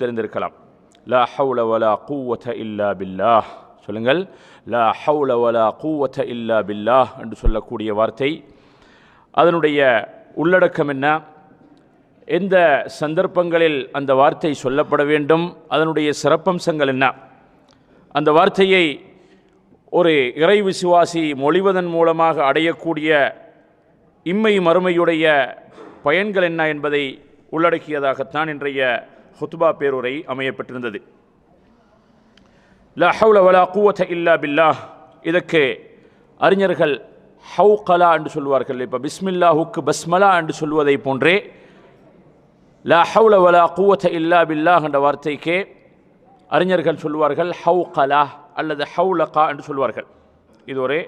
தெரிந்திருக்கலாம். லா ஹவுல வலா கூவத இல்லா பில்லாஹ். சொல்லுங்கள். லா ஹவுல வலா கூவத இல்லா பில்லாஹ் என்று சொல்லக்கூடிய வார்த்தை. அதனுடைய உள்ளடக்கம் என்ன? எந்த சந்தர்ப்பங்களில் அந்த வார்த்தை சொல்லப்பட வேண்டும்? அதனுடைய சிறப்பம்சங்கள் என்ன? அந்த வார்த்தையை ஒரு இறை விசுவாசி மொழிவதன் மூலமாக அடையக்கூடிய இம்மை மறுமையுடைய பயன்கள் என்ன என்பதை உள்ளடக்கியதாகத்தான் இன்றைய ஹுத்பா பேருரை அமையப்பட்டிருந்தது. லா ஹவுல வலா இல்லா பில்லா இதற்கு அறிஞர்கள் ஹவுகலா என்று சொல்வார்கள். இப்போ பிஸ்மில்லாஹுக்கு பஸ்மலா என்று சொல்வதை போன்றே லா ஹவுல வலா கூவத்த இல்லா பில்லா என்ற வார்த்தைக்கே அறிஞர்கள் சொல்வார்கள் ஹவுகலா அல்லது ஹவுலகா என்று சொல்வார்கள். இது ஒரு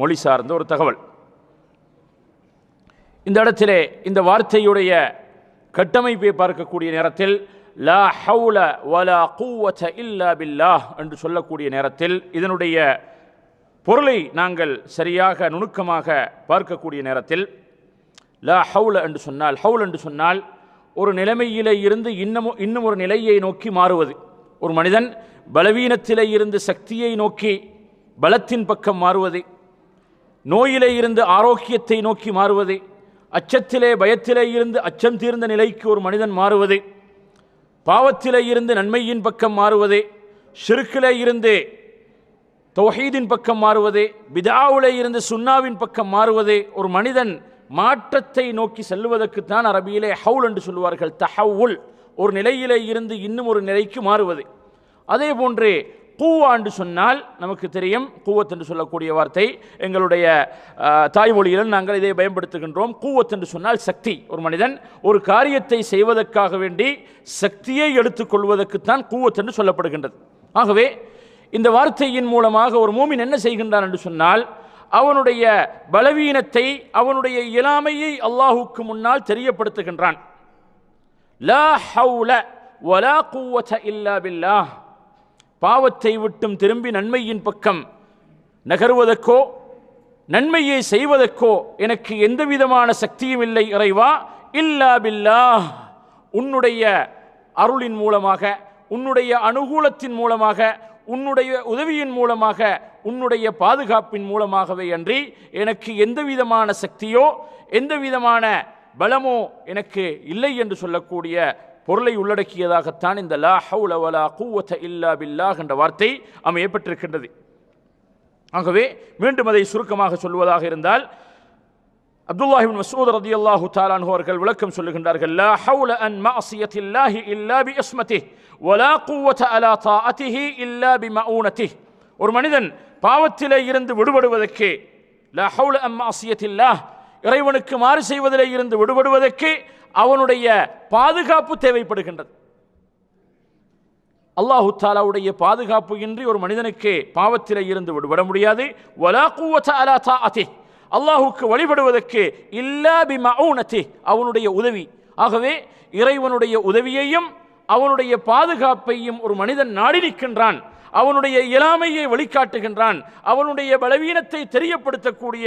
மொழி சார்ந்த ஒரு தகவல். இந்த இடத்திலே இந்த வார்த்தையுடைய கட்டமைப்பை பார்க்கக்கூடிய நேரத்தில் லா ஹவுல வலா கூவத இல்லா பில்லாஹ் என்று சொல்லக்கூடிய நேரத்தில் இதனுடைய பொருளை நாங்கள் சரியாக நுணுக்கமாக பார்க்கக்கூடிய நேரத்தில் லா ஹவுல என்று சொன்னால் ஹவுல் என்று சொன்னால் ஒரு நிலைமையிலே இருந்து இன்னமும் இன்னும் ஒரு நிலையை நோக்கி மாறுவது. ஒரு மனிதன் பலவீனத்திலே இருந்து சக்தியை நோக்கி பலத்தின் பக்கம் மாறுவது நோயிலே இருந்து ஆரோக்கியத்தை நோக்கி மாறுவது அச்சத்திலே பயத்திலே இருந்து அச்சம் தீர்ந்த நிலைக்கு ஒரு மனிதன் மாறுவது பாவத்திலே இருந்து நன்மையின் பக்கம் மாறுவதே ஷிருக்கிலே இருந்து தொஹீதின் பக்கம் மாறுவதே பிதாவுலே இருந்து சுன்னாவின் பக்கம் மாறுவதே ஒரு மனிதன் மாற்றத்தை நோக்கி செல்வதற்குத்தான் அரபியிலே ஹவுல் என்று சொல்வார்கள் தஹவுல் ஒரு நிலையிலே இருந்து இன்னும் ஒரு நிலைக்கு மாறுவது. அதே போன்று கூவா என்று சொன்னால் நமக்கு தெரியும் கூவத் என்று சொல்லக்கூடிய வார்த்தை. எங்களுடைய தாய்மொழியிலும் தாய்மொழியில் நாங்கள் இதை பயன்படுத்துகின்றோம். கூவத் என்று சொன்னால் சக்தி. ஒரு மனிதன் ஒரு காரியத்தை செய்வதற்காக வேண்டி சக்தியை எடுத்துக்கொள்வதற்குத்தான் கூவத் என்று சொல்லப்படுகின்றது. ஆகவே இந்த வார்த்தையின் மூலமாக ஒரு மூமின் என்ன செய்கின்றான் என்று சொன்னால் அவனுடைய பலவீனத்தை அவனுடைய இயலாமையை அல்லாஹுக்கு முன்னால் தெரியப்படுத்துகின்றான். லா ஹவுல வலா குவத இல்லா பில்லாஹ். பாவத்தை விட்டும் திரும்பி நன்மையின் பக்கம் நகருவதற்கோ நன்மையை செய்வதற்கோ எனக்கு எந்த விதமான சக்தியும் இல்லை இறைவா. இல்லா பில்லா உன்னுடைய அருளின் மூலமாக உன்னுடைய அனுகூலத்தின் மூலமாக உன்னுடைய உதவியின் மூலமாக உன்னுடைய பாதுகாப்பின் மூலமாகவே அன்றி எனக்கு எந்த விதமான சக்தியோ எந்த விதமான பலமோ எனக்கு இல்லை என்று சொல்லக்கூடிய பொருளை உள்ளடக்கியதாகத்தான் இந்த லா ஹவுல வலா கூவத்த இல்லா பில்லாஹ் என்ற வார்த்தை அமையப்பட்டிருக்கின்றது. ஆகவே மீண்டும் அதை சுருக்கமாக சொல்வதாக இருந்தால் அப்துல்லாஹிபின் மசூத் ரதியல்லாஹு தாலான்ஹு அவர்கள் விளக்கம் சொல்லுகின்றார்கள் லா ஹவுல அன் மாசியத்தில்லாஹி இல்லா பி அஸ்மதி வலா கூவத்த அலா தாஅதிஹி இல்லா பி மவுனதி ஒரு மனிதன் பாவத்திலே இருந்து விடுபடுவதற்கு லா ஹவுல அம் மஅசியத்தில்லாஹ் இறைவனுக்கு மாறு செய்வதிலே இருந்து விடுபடுவதற்கு அவனுடைய பாதுகாப்பு தேவைப்படுகின்றது. அல்லாஹு தாலாவுடைய பாதுகாப்பு இன்றி ஒரு மனிதனுக்கு பாவத்திலே இருந்து விடுபட முடியாது. அலா அல்லாஹுக்கு வழிபடுவதற்கு இல்லா பி மஊனதி அவனுடைய உதவி. ஆகவே இறைவனுடைய உதவியையும் அவனுடைய பாதுகாப்பையும் ஒரு மனிதன் நாடி நிற்கின்றான். அவனுடைய இயலாமையை வழிகாட்டுகின்றான். அவனுடைய பலவீனத்தை தெரியப்படுத்தக்கூடிய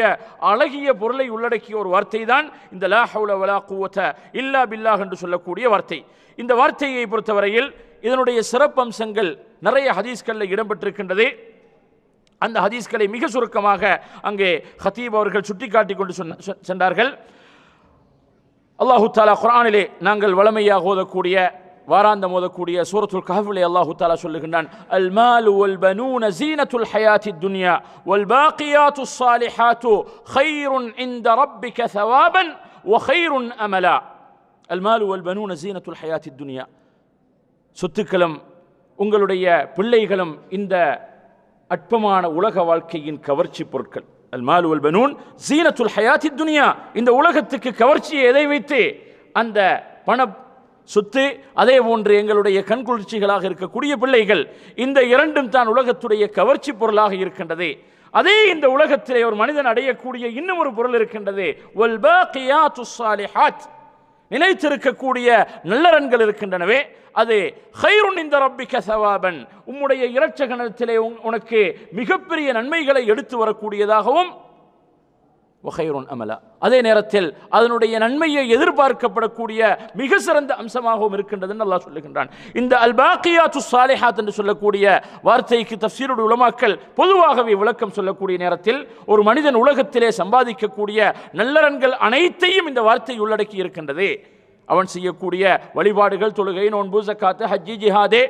அழகிய பொருளை உள்ளடக்கிய ஒரு வார்த்தை தான் இந்த லா ஹவுல வலா கூவத்த இல்லா பில்லா என்று சொல்லக்கூடிய வார்த்தை. இந்த வார்த்தையை பொறுத்தவரையில் இதனுடைய சிறப்பம்சங்கள் நிறைய ஹதீஸ்களில் இடம்பெற்றிருக்கின்றது. அந்த ஹதீஸ்களை மிக சுருக்கமாக அங்கே ஹத்தீப் அவர்கள் சுட்டிக்காட்டி கொண்டு சொன்ன சென்றார்கள். அல்லாஹு தாலா குரானிலே நாங்கள் வளமையாக ஓதக்கூடிய வாராந்தம் ஓதக்கூடிய சூரத்துல் கஹவிலே அல்லாஹு தாலா சொல்லுகின்றான் அல் மாலு வல் பனூன ஜீனத்துல் ஹயாத்தி துன்யா வல் பாக்கியாத்து சாலிஹாத்து ஹைருன் இந்த ரப்பிக சவாபன் ஒஹைருன் அமலா. அல் மாலு வல் பனூன ஜீனத்துல் ஹயாத்தி துன்யா. சொத்துக்களும் உங்களுடைய பிள்ளைகளும் இந்த அற்பமான உலக வாழ்க்கையின் கவர்ச்சி பொருட்கள். அல் மாலு வல் பனூன் ஜீனத்துல் ஹயாத்தி துன்யா. இந்த உலகத்துக்கு கவர்ச்சியை எதை வைத்து? அந்த பண சொத்து அதே போன்று எங்களுடைய கண்குளிர்ச்சிகளாக இருக்கக்கூடிய பிள்ளைகள் இந்த இரண்டும் தான் உலகத்துடைய கவர்ச்சி பொருளாக இருக்கின்றது. அதே இந்த உலகத்திலே ஒரு மனிதன் அடையக்கூடிய இன்னும் ஒரு பொருள் இருக்கின்றது. வல் நிலைத்திருக்கக்கூடிய நல்லறன்கள் இருக்கின்றனவே அது ஹைருன் இந்த ரப்பிக்க சவாபன். உம்முடைய இரட்சகணத்திலே உனக்கு மிகப்பெரிய நன்மைகளை எடுத்து வரக்கூடியதாகவும் வகைருன் அமலா. அதே நேரத்தில் அதனுடைய நன்மையை எதிர்பார்க்கப்படக்கூடிய மிக சிறந்த அம்சமாகவும் இருக்கின்றதுன்னு நல்லா சொல்லுகின்றான். இந்த அல்பாக்கியா து சாலிஹாத் என்று சொல்லக்கூடிய வார்த்தைக்கு தஃசீருடைய உலமாக்கள் பொதுவாகவே விளக்கம் சொல்லக்கூடிய நேரத்தில் ஒரு மனிதன் உலகத்திலே சம்பாதிக்கக்கூடிய நல்லறன்கள் அனைத்தையும் இந்த வார்த்தை உள்ளடக்கி இருக்கின்றது. அவன் செய்யக்கூடிய வழிபாடுகள் தொழுகை நோன்பு ஜக்காத்து ஹஜ்ஜி ஜிஹாதே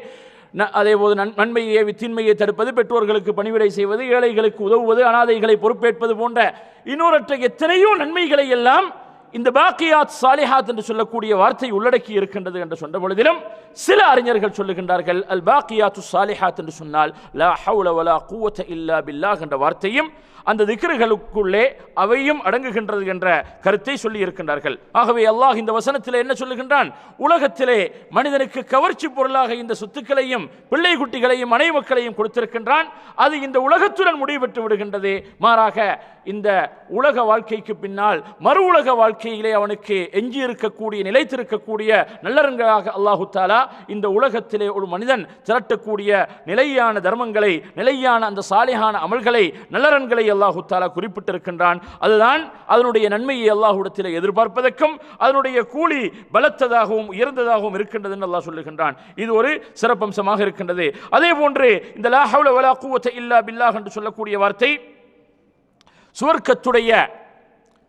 அதேபோது நன் நன்மையை ஏவி தீன்மையை தடுப்பது பெற்றோர்களுக்கு பணிவிடை செய்வது ஏழைகளுக்கு உதவுவது அனாதைகளை பொறுப்பேற்பது போன்ற இன்னொரு எத்தனையோ நன்மைகளை எல்லாம் இந்த பாக்கியாத் சாலிஹாத் என்று சொல்லக்கூடிய வார்த்தை உள்ளடக்கி இருக்கின்றது என்று சொன்ன பொழுதிலும் சில அறிஞர்கள் சொல்லுகின்றார்கள் அல் பாக்கியாத்து சாலிஹாத் என்று சொன்னால் லா ஹவுல வலா இல்லா பில்லா என்ற வார்த்தையும் அந்த திக்ருகளுக்குள்ளே அவையும் அடங்குகின்றது என்ற கருத்தை சொல்லி இருக்கின்றார்கள். ஆகவே அல்லாஹ் இந்த வசனத்தில் என்ன சொல்லுகின்றான்? உலகத்திலே மனிதனுக்கு கவர்ச்சி பொருளாக இந்த சொத்துக்களையும் பிள்ளை குட்டிகளையும் மனை மக்களையும் கொடுத்திருக்கின்றான். அது இந்த உலகத்துடன் முடிவுபெற்று விடுகின்றது. மாறாக இந்த உலக வாழ்க்கைக்கு பின்னால் மறு உலக வாழ்க்கை வாழ்க்கையிலே அவனுக்கு எஞ்சி இருக்கக்கூடிய நிலைத்திருக்கக்கூடிய நல்லறங்களாக அல்லாஹு தாலா இந்த உலகத்திலே ஒரு மனிதன் திரட்டக்கூடிய நிலையான தர்மங்களை நிலையான அந்த சாலையான அமல்களை நல்லறன்களை அல்லாஹு தாலா குறிப்பிட்டிருக்கின்றான். அதுதான் அதனுடைய நன்மையை அல்லாஹுடத்தில் எதிர்பார்ப்பதற்கும் அதனுடைய கூலி பலத்ததாகவும் உயர்ந்ததாகவும் இருக்கின்றது என்று அல்லாஹ் சொல்லுகின்றான். இது ஒரு சிறப்பம்சமாக இருக்கின்றது. அதே போன்று இந்த லாஹவுல வலா கூவத்தை இல்லா பில்லாஹ் என்று சொல்லக்கூடிய வார்த்தை சுவர்க்கத்துடைய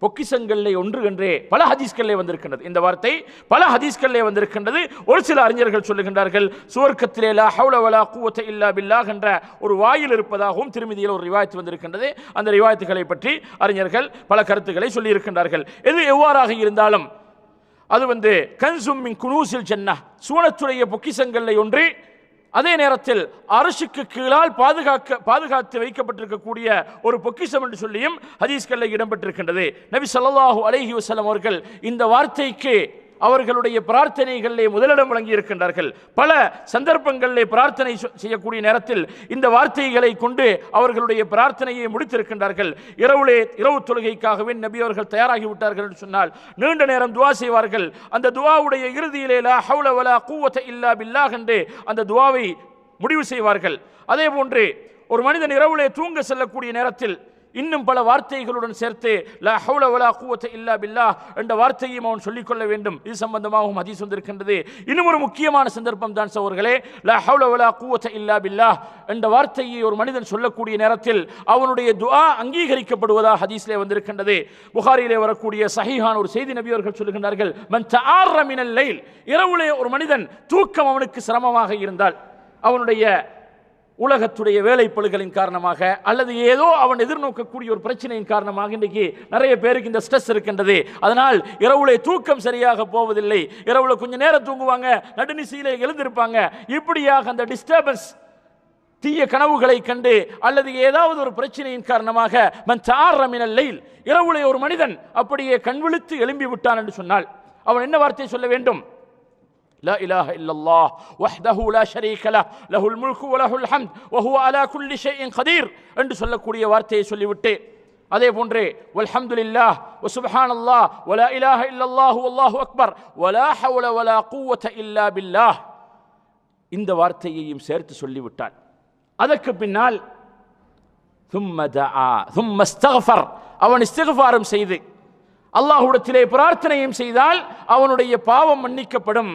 பொக்கிசங்களிலே ஒன்று என்றே பல ஹதீஸ்களிலே வந்திருக்கின்றது. இந்த வார்த்தை பல ஹதீஸ்களிலே வந்திருக்கின்றது. ஒரு சில அறிஞர்கள் சொல்லுகின்றார்கள் சுவர்க்கத்திலே லா ஹவுல வலா குவத்த இல்லா பில்லாஹ் என்ற ஒரு வாயில் இருப்பதாகவும் திருமதியில் ஒரு ரிவாயத்து வந்திருக்கின்றது. அந்த ரிவாயத்துகளை பற்றி அறிஞர்கள் பல கருத்துக்களை சொல்லியிருக்கின்றார்கள். எது எவ்வாறாக இருந்தாலும் அது வந்து கன்சும் மின் குனூசில் ஜன்னா சூனத்துடைய பொக்கிசங்களில் ஒன்று அதே நேரத்தில் அரசுக்கு கீழால் பாதுகாக்க பாதுகாத்து வைக்கப்பட்டிருக்கக்கூடிய ஒரு பொக்கிஷம் என்று சொல்லியும் ஹதீஸ்களில் இடம்பெற்றிருக்கின்றது. நபி சல்லாஹூ அலஹி வசலம் அவர்கள் இந்த வார்த்தைக்கு அவர்களுடைய பிரார்த்தனைகளிலே முதலிடம் வழங்கி இருக்கின்றார்கள் பல சந்தர்ப்பங்களிலே பிரார்த்தனை செய்யக்கூடிய நேரத்தில் இந்த வார்த்தைகளை கொண்டு அவர்களுடைய பிரார்த்தனையை முடித்திருக்கின்றார்கள். இரவுலே இரவு தொழுகைக்காகவே நபி அவர்கள் தயாராகி விட்டார்கள் என்று சொன்னால் நீண்ட நேரம் துவா செய்வார்கள். அந்த துவாவுடைய இறுதியிலே லா ஹவுல வலா கூவத்த இல்லா பில்லாஹ் என்று அந்த துவாவை முடிவு செய்வார்கள். அதே போன்று ஒரு மனிதன் இரவுலே தூங்க செல்லக்கூடிய நேரத்தில் இன்னும் பல வார்த்தைகளுடன் சேர்த்து லா ஹவுல வலா குவத்த இல்லா பில்லா என்ற வார்த்தையும் அவன் சொல்லிக்கொள்ள வேண்டும். இது சம்பந்தமாகவும் ஹதீஸ் வந்திருக்கின்றது. இன்னும் ஒரு முக்கியமான சந்தர்ப்பம் தான் சோர்களே லா ஹவுல வலா குவத்த இல்லா பில்லா என்ற வார்த்தையை ஒரு மனிதன் சொல்லக்கூடிய நேரத்தில் அவனுடைய துஆ அங்கீகரிக்கப்படுவதாக ஹதீஸ்லே வந்திருக்கின்றது. புகாரிலே வரக்கூடிய சஹிஹான் ஒரு செய்தி நபி அவர்கள் சொல்லுகின்றார்கள் மன் தார் மினல் லைல் இரவுலே ஒரு மனிதன் தூக்கம் அவனுக்கு சிரமமாக இருந்தால் அவனுடைய உலகத்துடைய வேலைப்பளுகளின் காரணமாக அல்லது ஏதோ அவன் எதிர்நோக்கக்கூடிய ஒரு பிரச்சனையின் காரணமாக இன்றைக்கு நிறைய பேருக்கு இந்த ஸ்ட்ரெஸ் இருக்கின்றது. அதனால் இரவுல தூக்கம் சரியாக போவதில்லை. இரவுல கொஞ்ச நேரம் தூங்குவாங்க நடுநிசையில் எழுந்திருப்பாங்க. இப்படியாக அந்த டிஸ்டர்பன்ஸ் தீய கனவுகளை கண்டு அல்லது ஏதாவது ஒரு பிரச்சனையின் காரணமாக மன் தார மினல் ஒரு மனிதன் அப்படியே கண்விழித்து எழும்பி விட்டான் என்று சொன்னால் அவன் என்ன வார்த்தையை சொல்ல வேண்டும்? لا إله إلا الله وحده لا شريك له له الملك وله الحمد وهو على كل شيء قدير என்று சொல்லக்கூடிய வார்த்தையை சொல்லிவிட்டு அதே போன்றே வல்ஹம்துலில்லாஹ் வசுபஹான் அல்லாஹ் வலா இலாஹ இல்லல்லாஹு அல்லாஹு அக்பர் ஒலா ஹவுல வலா கூவத இல்லா பில்லாஹ் இந்த வார்த்தையையும் சேர்த்து சொல்லிவிட்டான். அதற்கு பின்னால் அவன் இஸ்திகஃபாரம் செய்து அல்லாஹுடத்திலே பிரார்த்தனையும் செய்தால் அவனுடைய பாவம் மன்னிக்கப்படும்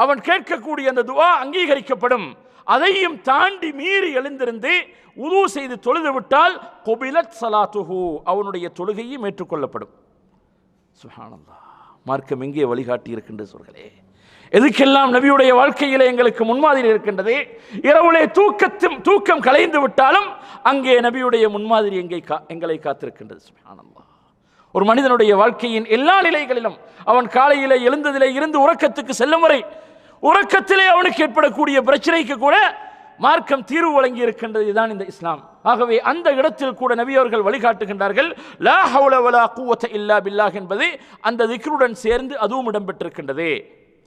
அவன் கேட்கக்கூடிய அந்த துவா அங்கீகரிக்கப்படும். அதையும் தாண்டி மீறி எழுந்திருந்து உது செய்து தொழுது விட்டால் கொபிலத் சலாத்துஹு அவனுடைய தொழுகையும் ஏற்றுக்கொள்ளப்படும். சுஹானந்தா மார்க்கம் எங்கே வழிகாட்டி இருக்கின்றது சொல்களே எதுக்கெல்லாம் நபியுடைய வாழ்க்கையிலே எங்களுக்கு முன்மாதிரி இருக்கின்றது? இரவுலே தூக்கத்தும் தூக்கம் கலைந்து விட்டாலும் அங்கே நபியுடைய முன்மாதிரி எங்கே கா- எங்களை காத்திருக்கின்றது சுஹானந்தா ஒரு மனிதனுடைய வாழ்க்கையின் எல்லா நிலைகளிலும் அவன் காலையிலே எழுந்ததிலே இருந்து உறக்கத்துக்கு செல்லும் வரை உறக்கத்திலே அவனுக்கு ஏற்படக்கூடிய பிரச்சனைக்கு கூட மார்க்கம் தீர்வு வழங்கி இருக்கின்றது இதுதான் இந்த இஸ்லாம். ஆகவே அந்த இடத்தில் கூட நபியவர்கள் வழிகாட்டுகின்றார்கள் லா ஹவுல வலா குவத்த இல்லா பில்லாஹ் என்பது அந்த திக்ருடன் சேர்ந்து அதுவும் இடம்பெற்றிருக்கின்றது.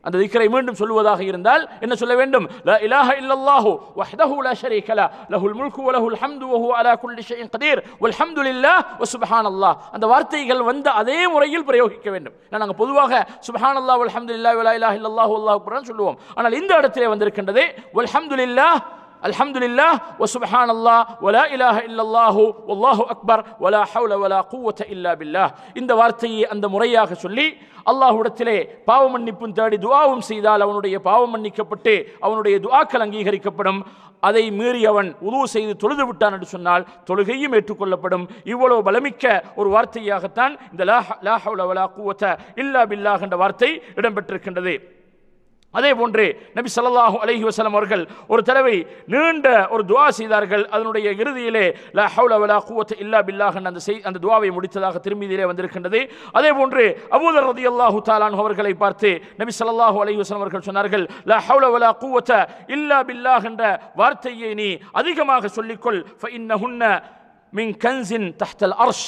அந்த திக்கரை மீண்டும் சொல்லுவதாக இருந்தால் என்ன சொல்ல வேண்டும்? லா இலாஹ இல்லல்லாஹு வஹ்தஹு லா ஷரீக லஹ் லஹுல் முல்கு வ லஹுல் ஹம்து வ ஹுவ அலா குல்லி ஷைஇன் கதீர் வல்ஹம்துலில்லாஹ் வ சுப்ஹானல்லாஹ் அந்த வார்த்தைகள் வந்து அதே முறையில் பிரயோகிக்க வேண்டும். ஏன்னா நாங்கள் பொதுவாக சுப்ஹானல்லாஹ் வல்ஹம்துலில்லாஹ் வலா இலாஹ இல்லல்லாஹு அல்லாஹ் அக்பர் சொல்லுவோம் ஆனால் இந்த இடத்திலே வந்திருக்கின்றது வல்ஹம்துலில்லாஹ் அல்ஹம்துலில்லாஹ் வசுபஹான் அல்லாஹ் வலா இலாஹ இல்லல்லாஹு வல்லாஹு அக்பர் வலா ஹவுல வலா கூவத்த இல்லா பில்லாஹ். இந்த வார்த்தையை அந்த முறையாக சொல்லி அல்லாஹுடத்திலே பாவ மன்னிப்பும் தேடி துவாவும் செய்தால் அவனுடைய பாவம் மன்னிக்கப்பட்டு அவனுடைய துவாக்கள் அங்கீகரிக்கப்படும். அதை மீறி அவன் உதவு செய்து தொழுது விட்டான் என்று சொன்னால் தொழுகையும் ஏற்றுக்கொள்ளப்படும். இவ்வளவு பலமிக்க ஒரு வார்த்தையாகத்தான் இந்த லா ஹ- லா ஹவுல வலா இல்லா பில்லாஹ் என்ற வார்த்தை இடம்பெற்றிருக்கின்றது. அதே போன்று நபி சல்லாஹூ அலஹி வசலம் அவர்கள் ஒரு தடவை நீண்ட ஒரு துவா செய்தார்கள். அதனுடைய இறுதியிலே லா ஹவுல வலா இல்லா பில்லாஹன் அந்த செய் அந்த துவாவை முடித்ததாக திரும்பிதிலே வந்திருக்கின்றது. அதே போன்று அபூதர் ரதி அல்லாஹு தாலான் அவர்களை பார்த்து நபி சல்லாஹூ அலஹி வசலம் அவர்கள் சொன்னார்கள் லா ஹவுல வலா குவத்த இல்லா பில்லாஹ் என்ற வார்த்தையை நீ அதிகமாக சொல்லிக்கொள். ஃபஇன்னஹுன்ன மின் கன்சின் தஹ்தல் அர்ஷ்.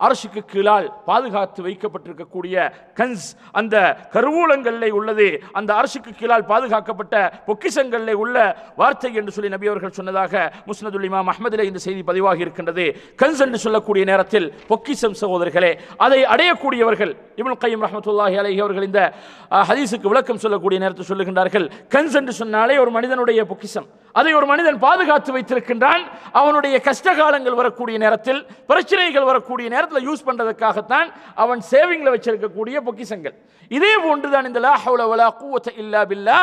அரசுக்கு கீழால் பாதுகாத்து வைக்கப்பட்டிருக்கக்கூடிய கன்ஸ் அந்த கருவூலங்களில் உள்ளது அந்த அரசுக்கு கீழால் பாதுகாக்கப்பட்ட பொக்கிசங்களில் உள்ள வார்த்தை என்று சொல்லி நபி அவர்கள் சொன்னதாக முஸ்னதுல் இமாம் அஹ்மதிலே இந்த செய்தி பதிவாகி இருக்கின்றது. கன்ஸ் என்று சொல்லக்கூடிய நேரத்தில் பொக்கிஷம் சகோதரர்களே அதை அடையக்கூடியவர்கள் இவன் கையம் ரஹமத்துல்லாஹி அலஹி அவர்கள் இந்த ஹதீஸுக்கு விளக்கம் சொல்லக்கூடிய நேரத்தில் சொல்லுகின்றார்கள் கன்ஸ் என்று சொன்னாலே ஒரு மனிதனுடைய பொக்கிஷம். அதை ஒரு மனிதன் பாதுகாத்து வைத்திருக்கின்றான் அவனுடைய கஷ்ட காலங்கள் வரக்கூடிய நேரத்தில் பிரச்சனைகள் வரக்கூடிய நேரத்தில் நேரத்தில் யூஸ் பண்ணுறதுக்காகத்தான் அவன் சேவிங்கில் வச்சிருக்கக்கூடிய பொக்கிசங்கள் இதே போன்று தான் இந்த லா ஹவுல வலா குவத்த இல்லா பில்லா.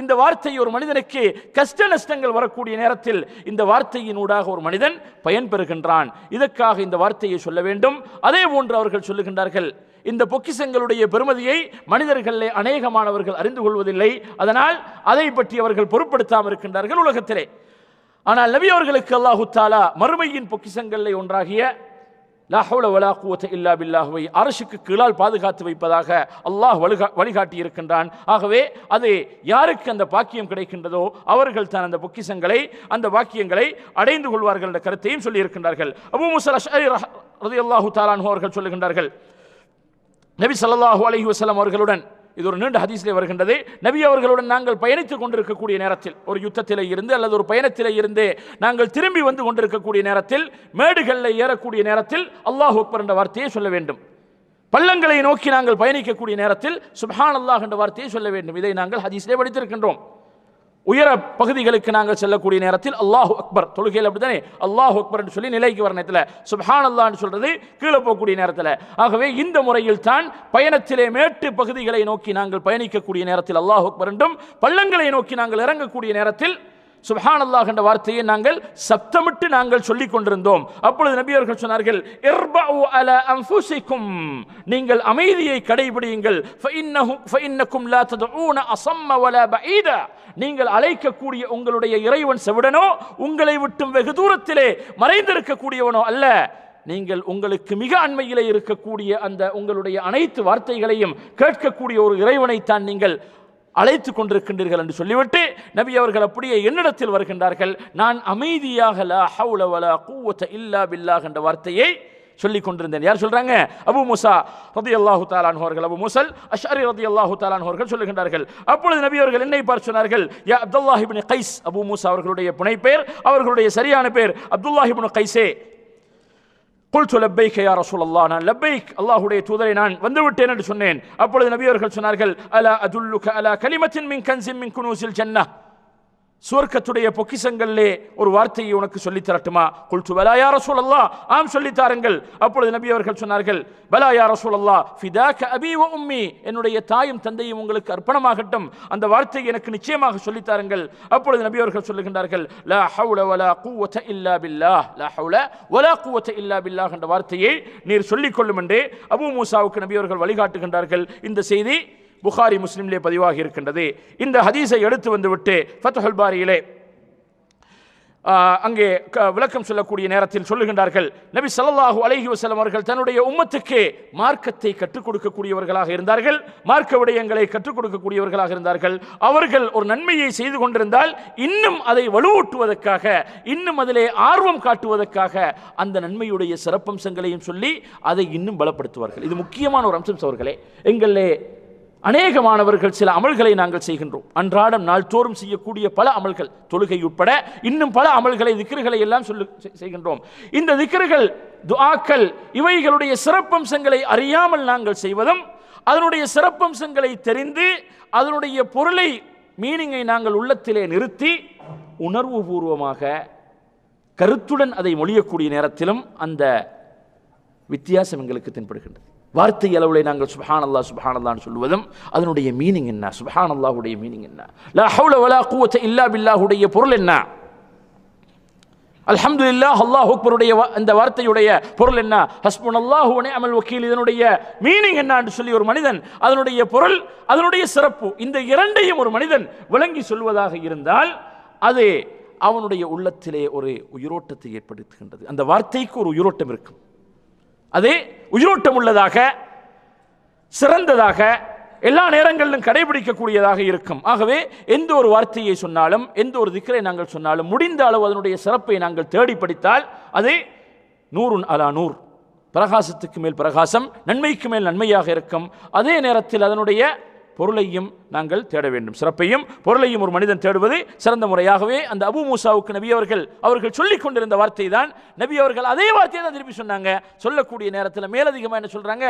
இந்த வார்த்தை ஒரு மனிதனுக்கு கஷ்ட நஷ்டங்கள் வரக்கூடிய நேரத்தில் இந்த வார்த்தையினூடாக ஒரு மனிதன் பயன் பெறுகின்றான். இதற்காக இந்த வார்த்தையை சொல்ல வேண்டும். அதே போன்று அவர்கள் சொல்லுகின்றார்கள் இந்த பொக்கிசங்களுடைய பெருமதியை மனிதர்களே அநேகமானவர்கள் அறிந்து கொள்வதில்லை. அதனால் அதை பற்றி அவர்கள் பொருட்படுத்தாமல் இருக்கின்றார்கள் உலகத்திலே. ஆனால் நபி அவர்களுக்கு அல்லாஹு தாலா மறுமையின் பொக்கிசங்களில் ஒன்றாகிய லாஹவுல வலா குவத்த இல்லா பில்லாஹுவை. அரசுக்கு கீழால் பாதுகாத்து வைப்பதாக அல்லாஹ் வழிகா வழிகாட்டி இருக்கின்றான் ஆகவே அது யாருக்கு அந்த பாக்கியம் கிடைக்கின்றதோ அவர்கள் தான் அந்த பொக்கிஷங்களை அந்த வாக்கியங்களை அடைந்து கொள்வார்கள் என்ற கருத்தையும் சொல்லியிருக்கின்றார்கள். அபு அபூ ரதி அஷ்அரி ரலியல்லாஹு தாலான்ஹு அவர்கள் சொல்லுகின்றார்கள். நபி சல்லாஹூ அலஹி வஸல்லம் அவர்களுடன் இது ஒரு நீண்ட ஹதீஸிலே வருகின்றது. நபி அவர்களுடன் நாங்கள் பயணித்துக் கொண்டிருக்கக்கூடிய நேரத்தில் ஒரு யுத்தத்திலே இருந்து அல்லது ஒரு பயணத்திலே இருந்து நாங்கள் திரும்பி வந்து கொண்டிருக்கக்கூடிய நேரத்தில் மேடுகளில் ஏறக்கூடிய நேரத்தில் அல்லாஹ் அக்பர் என்ற வார்த்தையை சொல்ல வேண்டும். பள்ளங்களை நோக்கி நாங்கள் பயணிக்கக்கூடிய நேரத்தில் சுப்ஹான் அல்லாஹ் என்ற வார்த்தையை சொல்ல வேண்டும். இதை நாங்கள் ஹதீஸிலே படித்திருக்கின்றோம். உயர பகுதிகளுக்கு நாங்கள் செல்லக்கூடிய நேரத்தில் அல்லாஹ் அக்பர் தொழுகையில் அப்படித்தானே? அல்லாஹ் அக்பர் என்று சொல்லி நிலைக்கு வர நேரத்தில் சுப்ஹான் அல்லாஹ்னு சொல்றது கீழே போகக்கூடிய நேரத்தில். ஆகவே இந்த முறையில் தான் பயணத்திலே மேட்டு பகுதிகளை நோக்கி நாங்கள் பயணிக்கக்கூடிய நேரத்தில் அல்லாஹ் அக்பர் என்றும் பள்ளங்களை நோக்கி நாங்கள் இறங்கக்கூடிய நேரத்தில் சுபஹான் அல்லாஹ் என்ற வார்த்தையை நாங்கள் சப்தமிட்டு நாங்கள் சொல்லிக் கொண்டிருந்தோம். அப்பொழுது நபி அவர்கள் சொன்னார்கள் இர்பஉ அல அன்ஃபுசிக்கும். நீங்கள் அமைதியை கடைபிடியுங்கள். ஃபஇன்னஹு ஃபஇன்னக்கும் லா ததுஊன அஸம்ம நீங்கள் அழைக்கக்கூடிய உங்களுடைய இறைவன் செவிடனோ உங்களை விட்டும் வெகு தூரத்திலே மறைந்திருக்கக்கூடியவனோ அல்ல. நீங்கள் உங்களுக்கு மிக அண்மையிலே இருக்கக்கூடிய அந்த உங்களுடைய அனைத்து வார்த்தைகளையும் கேட்கக்கூடிய ஒரு இறைவனைத்தான் நீங்கள் அழைத்து கொண்டிருக்கின்றீர்கள் என்று சொல்லிவிட்டு நபி அவர்கள் அப்படியே என்னிடத்தில் வருகின்றார்கள். நான் அமைதியாக லா ஹவுல வலா கூவத்த இல்லா பில்லாஹ் என்ற வார்த்தையை சொல்லிக் கொண்டிருந்தேன். யார் சொல்றாங்க? அபு முசா ரதி அல்லாஹு தாலான் அவர்கள் அபு முசல் அஷாரி ரதி அல்லாஹு தாலான் அவர்கள் சொல்லுகின்றார்கள். அப்பொழுது நபி அவர்கள் என்னை பார்த்து சொன்னார்கள் யா Abdullah ibn Qais. Abu Musa அவர்களுடைய புனைப்பெயர் அவர்களுடைய சரியான பேர் அப்துல்லாஹிபின் கைஸே. குல் லப்பைக் யா ரசூல் நான் லப்பைக் அல்லாஹுடைய தூதரை நான் வந்துவிட்டேன் என்று சொன்னேன். அப்பொழுது நபியவர்கள் சொன்னார்கள் அலா அதுல்லுக அலா கலிமத்தின் மின் கன்சிம் மின் குனூசில் ஜன்னா சுவர்க்கத்துடைய பொக்கிசங்களிலே ஒரு வார்த்தையை உனக்கு சொல்லித் தரட்டுமா? குல்து பலா யா ரசூலல்லாஹ் ஆம் சொல்லித் தாருங்கள். அப்பொழுது நபி அவர்கள் சொன்னார்கள் பலா யார சூழல்லா ஃபிதாக அபி வ உம்மி. என்னுடைய தாயும் தந்தையும் உங்களுக்கு அர்ப்பணமாகட்டும். அந்த வார்த்தையை எனக்கு நிச்சயமாக சொல்லித் தாருங்கள். அப்பொழுது நபி அவர்கள் சொல்லுகின்றார்கள் லா ஹவுல வலா குவத இல்லா பில்லா லா ஹவுல வலா குவத இல்லா பில்லா என்ற வார்த்தையை நீர் சொல்லிக் கொள்ளும் என்று அபூ மூசாவுக்கு நபி அவர்கள் வழிகாட்டுகின்றார்கள். இந்த செய்தி புகாரி முஸ்லீம்லே பதிவாகி இருக்கின்றது. இந்த ஹதீஸை எடுத்து வந்துவிட்டு ஃபத்ஹுல் பாரியிலே அங்கே க- விளக்கம் சொல்லக்கூடிய நேரத்தில் சொல்லுகின்றார்கள். நபி சல்லாஹூ அலஹி வசலம் அவர்கள் தன்னுடைய உம்மத்துக்கு மார்க்கத்தை கற்றுக் கொடுக்கக்கூடியவர்களாக இருந்தார்கள். மார்க்க விடயங்களை கற்றுக் கொடுக்கக்கூடியவர்களாக இருந்தார்கள். அவர்கள் ஒரு நன்மையை செய்து கொண்டிருந்தால் இன்னும் அதை வலுவூட்டுவதற்காக இன்னும் அதிலே ஆர்வம் காட்டுவதற்காக அந்த நன்மையுடைய சிறப்பம்சங்களையும் சொல்லி அதை இன்னும் பலப்படுத்துவார்கள். இது முக்கியமான ஒரு அம்சம் சோர்களே எங்களே அநேகமானவர்கள் சில அமல்களை நாங்கள் செய்கின்றோம். அன்றாடம் நாள்தோறும் செய்யக்கூடிய பல அமல்கள் தொழுகை உட்பட இன்னும் பல அமல்களை திக்கர்களை எல்லாம் சொல்லு செய்கின்றோம். இந்த திக்கர்கள் துஆக்கள் இவைகளுடைய சிறப்பம்சங்களை அறியாமல் நாங்கள் செய்வதும் அதனுடைய சிறப்பம்சங்களை தெரிந்து அதனுடைய பொருளை மீனிங்கை நாங்கள் உள்ளத்திலே நிறுத்தி உணர்வுபூர்வமாக கருத்துடன் அதை மொழியக்கூடிய நேரத்திலும் அந்த வித்தியாசம் எங்களுக்கு தென்படுகின்றது. வார்த்தை அளவிலே நாங்கள் சுபஹான் அல்லா சுபஹான் அல்லான்னு சொல்லுவதும் அதனுடைய மீனிங் என்ன? சுபஹான் அல்லாஹுடைய மீனிங் என்ன? லா ஹவுல வலா குவத்த இல்லா பில்லாஹுடைய பொருள் என்ன? அல்ஹம்து இல்லா அல்லாஹ் அக்பருடைய அந்த வார்த்தையுடைய பொருள் என்ன? ஹஸ்புன் அல்லாஹு அமல் வக்கீல் இதனுடைய மீனிங் என்ன சொல்லி ஒரு மனிதன் அதனுடைய பொருள் அதனுடைய சிறப்பு இந்த இரண்டையும் ஒரு மனிதன் விளங்கி சொல்வதாக இருந்தால் அது அவனுடைய உள்ளத்திலே ஒரு உயிரோட்டத்தை ஏற்படுத்துகின்றது. அந்த வார்த்தைக்கு ஒரு உயிரோட்டம் இருக்கும். அது உயிரோட்டம் உள்ளதாக சிறந்ததாக எல்லா நேரங்களிலும் கடைபிடிக்கக்கூடியதாக இருக்கும். ஆகவே எந்த ஒரு வார்த்தையை சொன்னாலும் எந்த ஒரு திக்கரை நாங்கள் சொன்னாலும் முடிந்த அளவு அதனுடைய சிறப்பை நாங்கள் தேடி படித்தால் அது நூறுன் அலா நூர். பிரகாசத்துக்கு மேல் பிரகாசம் நன்மைக்கு மேல் நன்மையாக இருக்கும். அதே நேரத்தில் அதனுடைய பொருளையும் நாங்கள் தேட வேண்டும். சிறப்பையும் பொருளையும் ஒரு மனிதன் தேடுவது சிறந்த முறையாகவே அந்த அபு மூசாவுக்கு நபி அவர்கள் அவர்கள் சொல்லிக் கொண்டிருந்த வார்த்தை தான் நபி அவர்கள் அதே வார்த்தையை தான் திருப்பி சொன்னாங்க. சொல்லக்கூடிய நேரத்தில் மேலதிகமாக என்ன சொல்கிறாங்க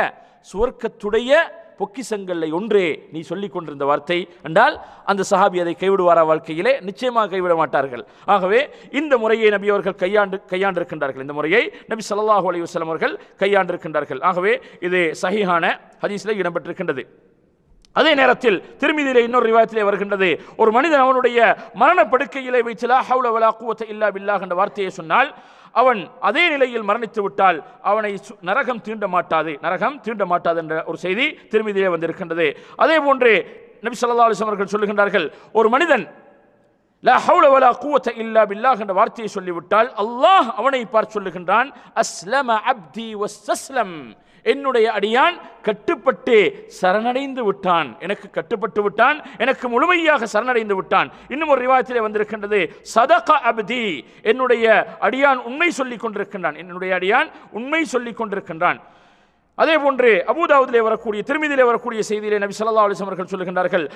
சுவர்க்கத்துடைய பொக்கிசங்களில் ஒன்றே நீ சொல்லிக் கொண்டிருந்த வார்த்தை என்றால் அந்த சஹாபி அதை கைவிடுவாரா வாழ்க்கையிலே? நிச்சயமாக கைவிட மாட்டார்கள். ஆகவே இந்த முறையை நபி அவர்கள் கையாண்டு கையாண்டிருக்கின்றார்கள். இந்த முறையை நபி சல்லாஹூ அலி வஸ்லம் அவர்கள் கையாண்டிருக்கின்றார்கள். ஆகவே இது சஹிஹான ஹதீஸில் இடம்பெற்றிருக்கின்றது. அதே நேரத்தில் திருமதியிலே இன்னொரு ரிவாயத்திலே வருகின்றது. ஒரு மனிதன் அவனுடைய மரணப்படுக்கையிலே வைத்து லா ஹவுல வலா குவத்த இல்லா பில்லாஹ் என்ற வார்த்தையை சொன்னால் அவன் அதே நிலையில் மரணித்து விட்டால் அவனை சு- நரகம் தீண்ட மாட்டாது. நரகம் தீண்ட மாட்டாது என்ற ஒரு செய்தி திருமதியிலே வந்திருக்கின்றது. அதே போன்று நபி சொல்லா அலிஸ்லாம் அவர்கள் சொல்லுகின்றார்கள் ஒரு மனிதன் லா ஹவுல வலா குவத்த இல்லா பில்லாஹ் என்ற வார்த்தையை சொல்லிவிட்டால் அல்லாஹ் அவனை பார்த்து சொல்லுகின்றான் அஸ்லம அப்தி வஸ்தஸ்லம். என்னுடைய அடியான் கட்டுப்பட்டு சரணடைந்து விட்டான். எனக்கு கட்டுப்பட்டு விட்டான். எனக்கு முழுமையாக சரணடைந்து விட்டான். இன்னும் ஒரு ரிவாயத்திலே வந்திருக்கின்றது சதக அப்தி. என்னுடைய அடியான் உண்மை சொல்லிக் கொண்டிருக்கின்றான். என்னுடைய அடியான் உண்மை சொல்லிக் கொண்டிருக்கின்றான். அதே போன்று அபூதாவுதிலே வரக்கூடிய திருமதியிலே வரக்கூடிய செய்தியிலே நபி சல்லா அலிஸ் அவர்கள் சொல்லுகின்றார்கள்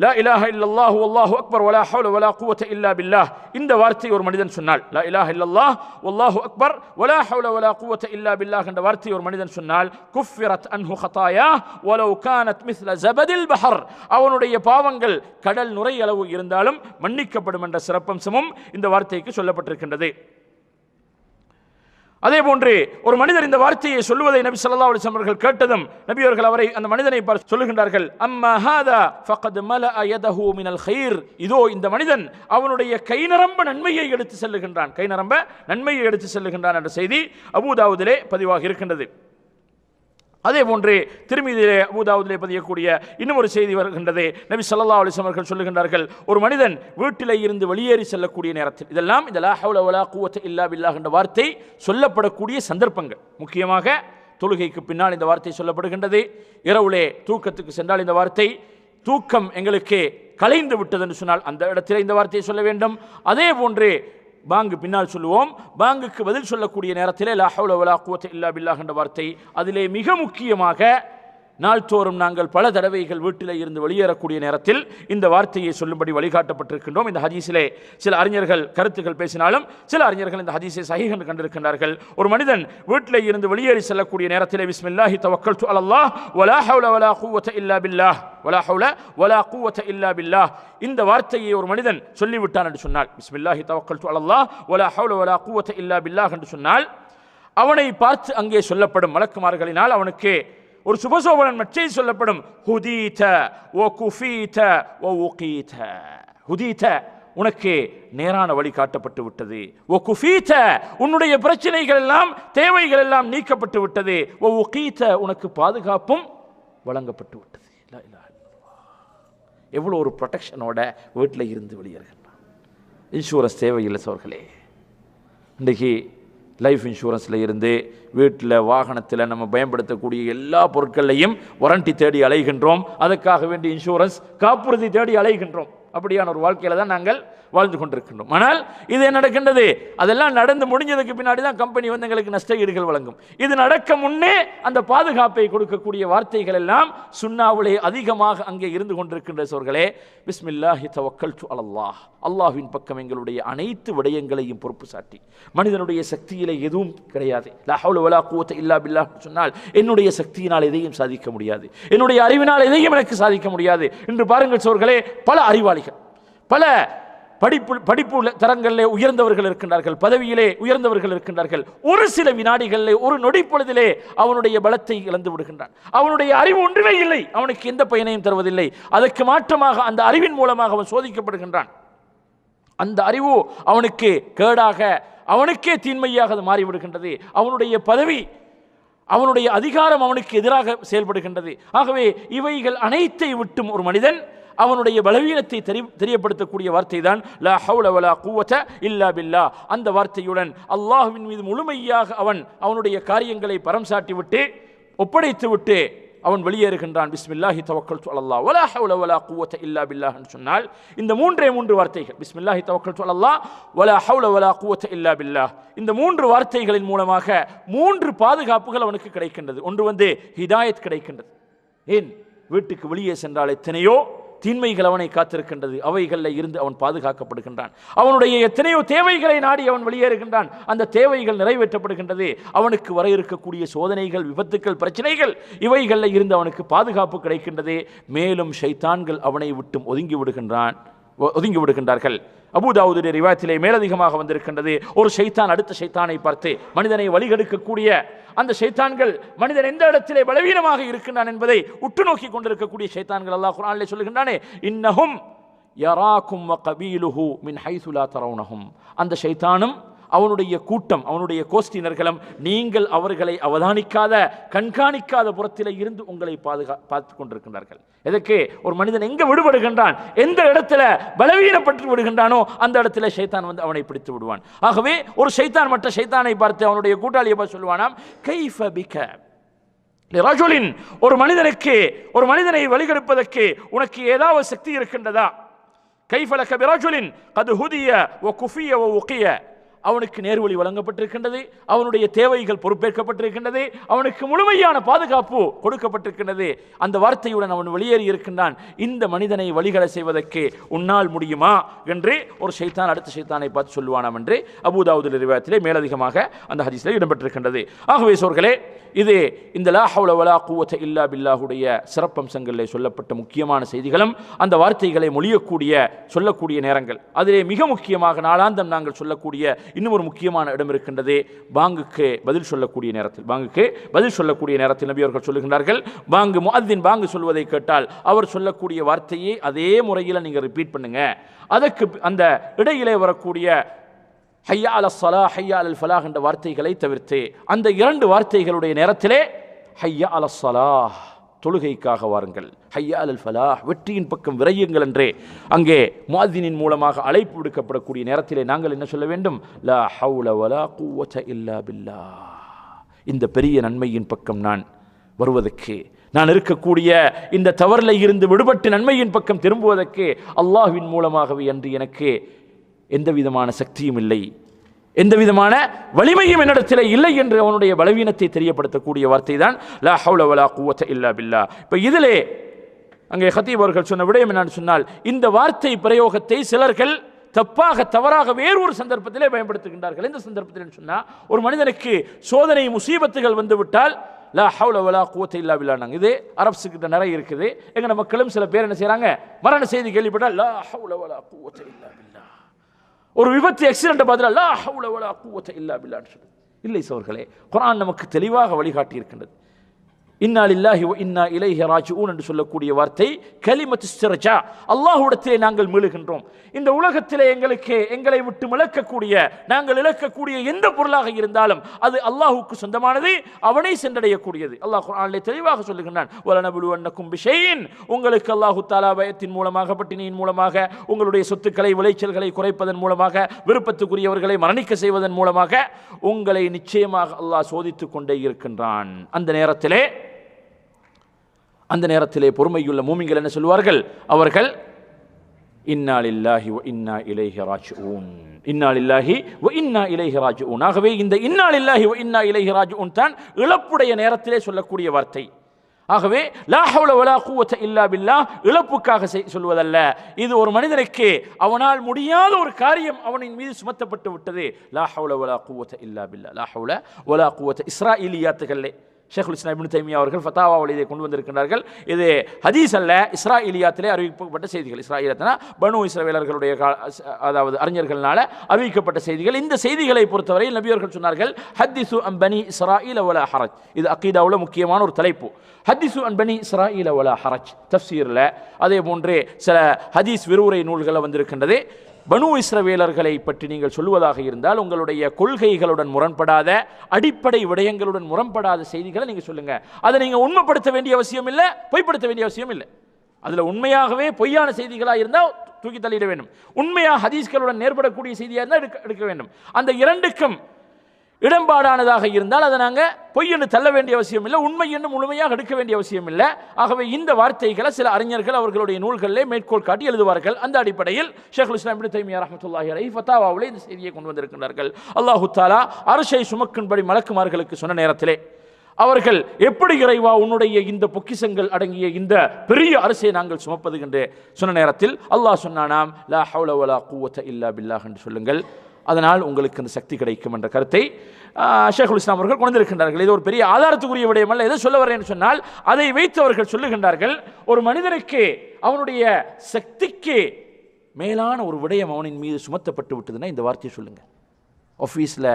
லா இலாஹ இல்லல்லாஹ் வல்லாஹு அக்பர் வலா ஹவுல வலா குவத்த இல்லா பில்லாஹ் இந்த வார்த்தை ஒரு மனிதன் சொன்னால் லா இலாஹ இல்லல்லாஹ் வல்லாஹு அக்பர் வலா ஹவுல வலா குவத்த இல்லா பில்லாஹ் என்ற வார்த்தை ஒரு மனிதன் சொன்னால் குஃபிரத் அன்ஹு ஹதாயா வலவ் கானத் மிஸ்ல ஜபதில் பஹர் அவனுடைய பாவங்கள் கடல் நுரை அளவு இருந்தாலும் மன்னிக்கப்படும் என்ற சிறப்பம்சமும் இந்த வார்த்தைக்கு சொல்லப்பட்டிருக்கின்றது. அதே போன்று ஒரு மனிதர் இந்த வார்த்தையை சொல்லுவதை நபி சொல்லா அலைஹி வஸல்லம் அவர்கள் கேட்டதும் நபி அவர்கள் அவரை அந்த மனிதனை பார்த்து சொல்லுகின்றார்கள் அம்மஹாதா ஃபகத் மல அயதஹு மினல் ஹைர் இதோ இந்த மனிதன் அவனுடைய கை நரம்ப நன்மையை எடுத்து செல்லுகின்றான். கை நரம்ப நன்மையை எடுத்து செல்லுகின்றான் என்ற செய்தி அபுதாவுதிலே பதிவாக இருக்கின்றது. அதே போன்று திருமீதியிலே அபூதாவுதிலே பதியக்கூடிய இன்னும் ஒரு செய்தி வருகின்றது. நபி சல்லா அலைஹி அவர்கள் சொல்லுகின்றார்கள் ஒரு மனிதன் வீட்டிலே இருந்து வெளியேறி செல்லக்கூடிய நேரத்தில் இதெல்லாம் இந்த லா கூவத்தை வலா இல்லா பில்லா என்ற வார்த்தை சொல்லப்படக்கூடிய சந்தர்ப்பங்கள். முக்கியமாக தொழுகைக்கு பின்னால் இந்த வார்த்தை சொல்லப்படுகின்றது. இரவுலே தூக்கத்துக்கு சென்றால் இந்த வார்த்தை தூக்கம் எங்களுக்கு கலைந்து விட்டது என்று சொன்னால் அந்த இடத்திலே இந்த வார்த்தையை சொல்ல வேண்டும். அதே போன்று பாங்கு பின்னால் சொல்லுவோம். பாங்குக்கு பதில் சொல்லக்கூடிய நேரத்தில் லா ஹவுல வலா குவத்த இல்லா பில்லாஹ் என்ற வார்த்தை அதிலே மிக முக்கியமாக நாள்தோறும் நாங்கள் பல தடவைகள் வீட்டில் இருந்து வெளியேறக்கூடிய நேரத்தில் இந்த வார்த்தையை சொல்லும்படி வழிகாட்டப்பட்டிருக்கின்றோம். இந்த ஹதீஸிலே சில அறிஞர்கள் கருத்துக்கள் பேசினாலும் சில அறிஞர்கள் இந்த ஹதீஸை சஹீஹ் கண்டிருக்கின்றார்கள். ஒரு மனிதன் வீட்டில் இருந்து வெளியேறி செல்லக்கூடிய நேரத்தில் பிஸ்மில்லாஹி தவக்கல்து அலல்லாஹ் வலா ஹவுல வலா குவத்த இல்லா பில்லா வலா ஹவுல வலா குவத்த இல்லா பில்லா இந்த வார்த்தையை ஒரு மனிதன் சொல்லிவிட்டான் என்று சொன்னால் பிஸ்மில்லாஹி தவக்கல்து அலல்லா வலா ஹவுல வலா குவத்த இல்லா பில்லா என்று சொன்னால் அவனை பார்த்து அங்கே சொல்லப்படும். மலக்குமார்களினால் அவனுக்கு ஒரு சுபசோபனன் மச்சை சொல்லப்படும். ஹுதீத ஓ குஃபீத ஓ உகீத ஹுதீத உனக்கு நேரான வழி காட்டப்பட்டு விட்டது. ஓ குஃபீத உன்னுடைய பிரச்சனைகள் எல்லாம் தேவைகள் எல்லாம் நீக்கப்பட்டு விட்டது. ஓ உகீத உனக்கு பாதுகாப்பும் வழங்கப்பட்டு விட்டது. லா இல்லை எவ்வளோ ஒரு ப்ரொடெக்ஷனோட வீட்டில் இருந்து வெளியேறுகிறான் இன்சூரன்ஸ் தேவையில்லை சோர்களே. இன்றைக்கு லைஃப் இன்சூரன்ஸில் இருந்து வீட்டில் வாகனத்தில் நம்ம பயன்படுத்தக்கூடிய எல்லா பொருட்களையும் வாரண்டி தேடி அலைகின்றோம். அதுக்காக வேண்டி இன்சூரன்ஸ் காப்புறுதி தேடி அலைகின்றோம். அப்படியான ஒரு வாழ்க்கையில் தான் நாங்கள் வாழ்ந்து கொண்டிருக்கின்றோம். ஆனால் இது நடக்கின்றது? அதெல்லாம் நடந்து முடிஞ்சதுக்கு பின்னாடி தான் கம்பெனி வந்து எங்களுக்கு நஷ்ட ஈடுகள் வழங்கும். இது நடக்க முன்னே அந்த பாதுகாப்பை கொடுக்கக்கூடிய வார்த்தைகள் எல்லாம் சுண்ணாவிலே அதிகமாக அங்கே இருந்து கொண்டிருக்கின்ற சோர்களே பிஸ்மில்லாஹி தவக்கல் டு அல்லாஹ் அல்லாஹின் பக்கம் எங்களுடைய அனைத்து விடயங்களையும் பொறுப்பு சாட்டி. மனிதனுடைய சக்தியிலே எதுவும் கிடையாது. இல்லா பில்லாஹ் சொன்னால் என்னுடைய சக்தியினால் எதையும் சாதிக்க முடியாது. என்னுடைய அறிவினால் எதையும் எனக்கு சாதிக்க முடியாது. என்று பாருங்கள் சோர்களே பல அறிவாளிகள் பல படிப்பு படிப்பு தரங்களிலே உயர்ந்தவர்கள் இருக்கின்றார்கள் பதவியிலே உயர்ந்தவர்கள் இருக்கின்றார்கள். ஒரு சில வினாடிகளிலே ஒரு நொடி பொழுதிலே அவனுடைய பலத்தை இழந்து விடுகின்றான். அவனுடைய அறிவு ஒன்றுமே இல்லை. அவனுக்கு எந்த பயனையும் தருவதில்லை. அதற்கு மாற்றமாக அந்த அறிவின் மூலமாக அவன் சோதிக்கப்படுகின்றான். அந்த அறிவு அவனுக்கு கேடாக அவனுக்கே தீன்மையாக அது மாறிவிடுகின்றது. அவனுடைய பதவி அவனுடைய அதிகாரம் அவனுக்கு எதிராக செயல்படுகின்றது. ஆகவே இவைகள் அனைத்தை விட்டும் ஒரு மனிதன் அவனுடைய பலவீனத்தை தெரி தெரியப்படுத்தக்கூடிய வார்த்தை தான் லா ஹவுல வலா குவத இல்லா பில்லா. அந்த வார்த்தையுடன் அல்லாஹ்வின் மீது முழுமையாக அவன் அவனுடைய காரியங்களை பரம் சாட்டிவிட்டு ஒப்படைத்து விட்டு அவன் வெளியேறுகின்றான். பிஸ்மில்லாஹி தவக்கல் அல்லாஹ். வலா ஹவுல வலா குவத இல்லா பில்லாஹ்னு சொன்னால் இந்த மூன்றே மூன்று வார்த்தைகள் பிஸ்மில்லாஹி தவக்கல் அல்லாஹ் வலா ஹவுல வலா குவத இல்லா பில்லாஹ் இந்த மூன்று வார்த்தைகளின் மூலமாக மூன்று பாதுகாப்புகள் அவனுக்கு கிடைக்கின்றது. ஒன்று வந்து ஹிதாயத் கிடைக்கின்றது. ஏன்? வீட்டுக்கு வெளியே சென்றால் எத்தனையோ தீன்மைகள் அவனை காத்திருக்கின்றது. அவைகளில் இருந்து அவன் பாதுகாக்கப்படுகின்றான். அவனுடைய எத்தனையோ தேவைகளை நாடி அவன் வெளியேறுகின்றான். அந்த தேவைகள் நிறைவேற்றப்படுகின்றது. அவனுக்கு வர இருக்கக்கூடிய சோதனைகள் விபத்துக்கள் பிரச்சனைகள் இவைகளில் இருந்து அவனுக்கு பாதுகாப்பு கிடைக்கின்றது. மேலும் ஷைத்தான்கள் அவனை விட்டும் ஒதுங்கி விடுகின்றான் ஒதுங்கி விடுகின்றார்கள். அபுதாவுடைய ரிவாயத்திலே மேலதிகமாக வந்திருக்கின்றது. ஒரு ஷைத்தான் அடுத்த ஷைத்தானை பார்த்து மனிதனை வழிகெடுக்கக்கூடிய அந்த ஷைத்தான்கள் மனிதன் எந்த இடத்திலே பலவீனமாக இருக்கின்றான் என்பதை உற்று நோக்கி கொண்டிருக்கக்கூடிய ஷைத்தான்கள் அல்லாஹ் குரானிலே சொல்லுகின்றானே இன்னஹும் யராக்கும் வ கபீலுஹு மின் ஹைசுலா தரவுனஹும். அந்த ஷைத்தானும் அவனுடைய கூட்டம் அவனுடைய கோஷ்டினர்களும் நீங்கள் அவர்களை அவதானிக்காத கண்காணிக்காத புறத்தில் இருந்து உங்களை பாதுகா பார்த்து கொண்டிருக்கின்றார்கள் எதற்கு? ஒரு மனிதன் எங்கே விடுபடுகின்றான் எந்த இடத்துல பலவீனப்பட்டு விடுகின்றானோ அந்த இடத்துல ஷைத்தான் வந்து அவனை பிடித்து விடுவான். ஆகவே ஒரு ஷைத்தான் மற்ற ஷைத்தானை பார்த்து அவனுடைய கூட்டாளியை பார்த்து சொல்லுவானாம் கைஃப பிக ரஜுலின் ஒரு மனிதனுக்கு ஒரு மனிதனை வழிகெடுப்பதற்கு உனக்கு ஏதாவது சக்தி இருக்கின்றதா? கைஃபலக பிரஜுலின் கது ஹுதிய ஓ குஃபிய ஓ உக்கிய அவனுக்கு நேர்வழி வழங்கப்பட்டிருக்கின்றது அவனுடைய தேவைகள் பொறுப்பேற்கப்பட்டிருக்கின்றது அவனுக்கு முழுமையான பாதுகாப்பு கொடுக்கப்பட்டிருக்கின்றது. அந்த வார்த்தையுடன் அவன் வெளியேறி இருக்கின்றான். இந்த மனிதனை வழிகட செய்வதற்கு உன்னால் முடியுமா என்று ஒரு சைத்தான் அடுத்த சைத்தானை பார்த்து சொல்லுவானாம் என்று அபுதாவுது ரிவாயத்திலே மேலதிகமாக அந்த ஹதீஸில் இடம்பெற்றிருக்கின்றது. ஆகவே சோர்களே இது இந்த லா ஹவுல வலா இல்லா பில்லாஹுடைய சிறப்பம்சங்களில் சொல்லப்பட்ட முக்கியமான செய்திகளும் அந்த வார்த்தைகளை மொழியக்கூடிய சொல்லக்கூடிய நேரங்கள். அதிலே மிக முக்கியமாக நாளாந்தம் நாங்கள் சொல்லக்கூடிய இன்னும் ஒரு முக்கியமான இடம் இருக்கின்றது பாங்குக்கு பதில் சொல்லக்கூடிய நேரத்தில். பாங்குக்கு பதில் சொல்லக்கூடிய நேரத்தில் நபி அவர்கள் சொல்லுகின்றார்கள் பாங்கு முஅத்தின் பாங்கு சொல்வதை கேட்டால் அவர் சொல்லக்கூடிய வார்த்தையை அதே முறையில் நீங்கள் ரிப்பீட் பண்ணுங்க. அதற்கு அந்த இடையிலே வரக்கூடிய ஹையா அல சலா ஹையா அல் ஃபலாஹ் என்ற வார்த்தைகளை தவிர்த்து அந்த இரண்டு வார்த்தைகளுடைய நேரத்திலே ஹையா அல சலா தொழுகைக்காக வாருங்கள். ஹையா அல் ஃபலாஹ் வெற்றியின் பக்கம் விரையுங்கள் என்றே அங்கே முஅத்தினின் மூலமாக அழைப்பு விடுக்கப்படக்கூடிய நேரத்திலே நாங்கள் என்ன சொல்ல வேண்டும்? லா ஹவுல வலா கூவச்ச இல்லா பில்லா இந்த பெரிய நன்மையின் பக்கம் நான் வருவதற்கு நான் இருக்கக்கூடிய இந்த தவறில் இருந்து விடுபட்டு நன்மையின் பக்கம் திரும்புவதற்கு அல்லாஹ்வின் மூலமாகவே அன்று எனக்கு எந்த விதமான சக்தியும் இல்லை. எந்த விதமான வலிமையும் என்னிடத்தில் இல்லை என்று அவனுடைய பலவீனத்தை தெரியப்படுத்தக்கூடிய வார்த்தை தான் லா ஹவுல வலா குவத்த இல்லா பில்லா இப்போ இதிலே அங்கே ஹத்தீப் அவர்கள் சொன்ன விடயம் என்னன்னு சொன்னால் இந்த வார்த்தை பிரயோகத்தை சிலர்கள் தப்பாக தவறாக வேறு ஒரு சந்தர்ப்பத்திலே பயன்படுத்துகின்றார்கள். எந்த சந்தர்ப்பத்தில் சொன்னால் ஒரு மனிதனுக்கு சோதனை முசீபத்துகள் வந்துவிட்டால் லா ஹவுல வலா கூத்தை இல்லா பில்லானாங்க இது அரப்ஸு கிட்ட நிறைய இருக்குது. எங்க மக்களும் சில பேர் என்ன செய்கிறாங்க மரண செய்தி கேள்விப்பட்டால் லா ஹவுல வலா கூத்தை இல்லா பில்லா. ஒரு விபத்து ஆக்சிடென்ட்டை பார்த்தா லா ஹவுல வலா கூத்தை இல்லா பில்லான்னு சொல்லுது இல்லை சோர்களே குரான் நமக்கு தெளிவாக வழிகாட்டி இருக்கின்றது இன்னாலில்லாஹி இன்னா இலைஹி ராஜிஊன் என்று சொல்லக்கூடிய வார்த்தை கலிமத்து ஸ்திரஜா அல்லாஹ்விடத்திலே நாங்கள் மீளுகின்றோம். இந்த உலகத்திலே எங்களுக்கு எங்களை விட்டு மிளக்கக்கூடிய நாங்கள் இழக்கக்கூடிய எந்த பொருளாக இருந்தாலும் அது அல்லாஹுக்கு சொந்தமானது அவனை சென்றடையக்கூடியது. அல்லாஹ் குரானிலே தெளிவாக சொல்லுகின்றான் வலனபுலுவன்னக்கும் பிஷையின் உங்களுக்கு அல்லாஹு தாலா பயத்தின் மூலமாக பட்டினியின் மூலமாக உங்களுடைய சொத்துக்களை விளைச்சல்களை குறைப்பதன் மூலமாக விருப்பத்துக்குரியவர்களை மரணிக்க செய்வதன் மூலமாக உங்களை நிச்சயமாக அல்லாஹ் சோதித்துக் கொண்டே இருக்கின்றான். அந்த நேரத்திலே அந்த நேரத்திலே பொறுமையுள்ள மூமிங்கள் என்ன சொல்வார்கள் அவர்கள் இன்னா ஒ இன்னா இலைஹி ராஜிஊன். இன்னா லில்லாஹி இன்னா இலைஹி ராஜிஊன். ஆகவே இந்த இன்னா ஒ இன்னா இலைஹி ராஜிஊன் தான் இழப்புடைய நேரத்திலே சொல்லக்கூடிய வார்த்தை. ஆகவே லாஹவுல வலா குவத்த இல்லா பில்லா இழப்புக்காக செய்- சொல்வதல்ல இது ஒரு மனிதனுக்கு அவனால் முடியாத ஒரு காரியம் அவனின் மீது சுமத்தப்பட்டு விட்டது. லாஹவுல வலா குவத்த இல்லா பில்லா லா ஹவுல வலா குவத்த இஸ்ராயிலியாத்துகளே ஷேகுல் இஸ்லாம் இபின் தைமியா அவர்கள் ஃபத்தாவாவில் இதை கொண்டு வந்திருக்கிறார்கள் இது ஹதீஸ் அல்ல இஸ்ராயிலியாத்திலே அறிவிக்கப்பட்ட செய்திகள். இஸ்ராயிலத்தினா பனு இஸ்ரவேலர்களுடைய அதாவது அறிஞர்களால் அறிவிக்கப்பட்ட செய்திகள். இந்த செய்திகளை பொறுத்தவரையில் நபியவர்கள் சொன்னார்கள் ஹத்திசு அம்பனி இஸ்ராயில் அவல ஹரஜ். இது அக்கீதாவில் முக்கியமான ஒரு தலைப்பு. ஹத்திசு அன்பனி இஸ்ராயில் அவல ஹரஜ். தஃப்சீரில் அதே போன்று சில ஹதீஸ் விரிவுரை நூல்களில் வந்திருக்கின்றது. பனு இஸ்ரவேலர்களை பற்றி நீங்கள் சொல்லுவதாக இருந்தால் உங்களுடைய கொள்கைகளுடன் முரண்படாத அடிப்படை விடயங்களுடன் முரண்படாத செய்திகளை நீங்கள் சொல்லுங்கள் அதை நீங்கள் உண்மைப்படுத்த வேண்டிய அவசியம் இல்லை பொய்ப்படுத்த வேண்டிய அவசியம் இல்லை. அதில் உண்மையாகவே பொய்யான செய்திகளாக இருந்தால் தூக்கி தள்ளிட வேண்டும். உண்மையாக ஹதீஸ்களுடன் நேர்படக்கூடிய செய்தியாக இருந்தால் எடுக்க எடுக்க வேண்டும். அந்த இரண்டுக்கும் இடம்பாடானதாக இருந்தால் அதை நாங்கள் பொய் என்று தள்ள வேண்டிய அவசியம் இல்லை உண்மை என்று முழுமையாக எடுக்க வேண்டிய அவசியம் இல்லை. ஆகவே இந்த வார்த்தைகளை சில அறிஞர்கள் அவர்களுடைய நூல்களிலே மேற்கோள் காட்டி எழுதுவார்கள். அந்த அடிப்படையில் ஷேகுல் இஸ்லாம் இப்னு தைமியா ரஹமத்துல்லாஹி அலை ஃபத்தாவாவிலே இந்த செய்தியை கொண்டு வந்திருக்கின்றார்கள். அல்லாஹு தாலா அரசை சுமக்கும்படி மலக்குமார்களுக்கு சொன்ன நேரத்திலே அவர்கள் எப்படி இறைவா உன்னுடைய இந்த பொக்கிஷங்கள் அடங்கிய இந்த பெரிய அரசை நாங்கள் சுமப்பது என்று சொன்ன நேரத்தில் அல்லாஹ் சொன்னானாம் லா ஹவுல வலா குவத்த இல்லா பில்லாஹ் என்று சொல்லுங்கள். அதனால் உங்களுக்கு அந்த சக்தி கிடைக்கும் என்ற கருத்தை ஷேகுல் இஸ்லாம் அவர்கள் கொண்டிருக்கின்றார்கள். இது ஒரு பெரிய ஆதாரத்துக்குரிய விடயம் அல்ல. எதை சொல்ல வரேன் சொன்னால் அதை வைத்து அவர்கள் சொல்லுகின்றார்கள் ஒரு மனிதனுக்கு அவனுடைய சக்திக்கு மேலான ஒரு விடயம் அவனின் மீது சுமத்தப்பட்டு விட்டதுன்னா இந்த வார்த்தையை சொல்லுங்கள் ஆஃபீஸில்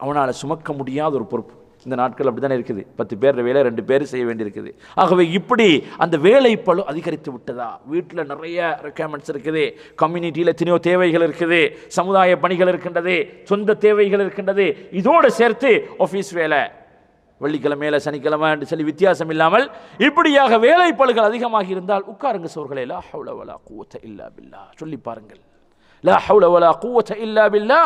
அவனால் சுமக்க முடியாத ஒரு பொறுப்பு. இந்த நாட்கள் அப்படி தானே இருக்குது? பத்து பேர் வேலை ரெண்டு பேர் செய்ய வேண்டியிருக்குது. ஆகவே இப்படி அந்த வேலை பழு அதிகரித்து விட்டதா? வீட்டில் நிறைய ரெக்குயர்மெண்ட்ஸ் இருக்குது. கம்யூனிட்டியில் எத்தனையோ தேவைகள் இருக்குது. சமுதாய பணிகள் இருக்கின்றது. சொந்த தேவைகள் இருக்கின்றது. இதோடு சேர்த்து ஆஃபீஸ் வேலை. வெள்ளிக்கிழமையில சனிக்கிழமை என்று சொல்லி வித்தியாசம் இல்லாமல் இப்படியாக வேலை பழுகள் அதிகமாக இருந்தால் உட்காருங்க சோர்களே. லா ஹவுல வலா குவத்த இல்லா பில்லா. சொல்லி பாருங்கள். லா ஹவுல வலா கூவத்த இல்லா பில்லா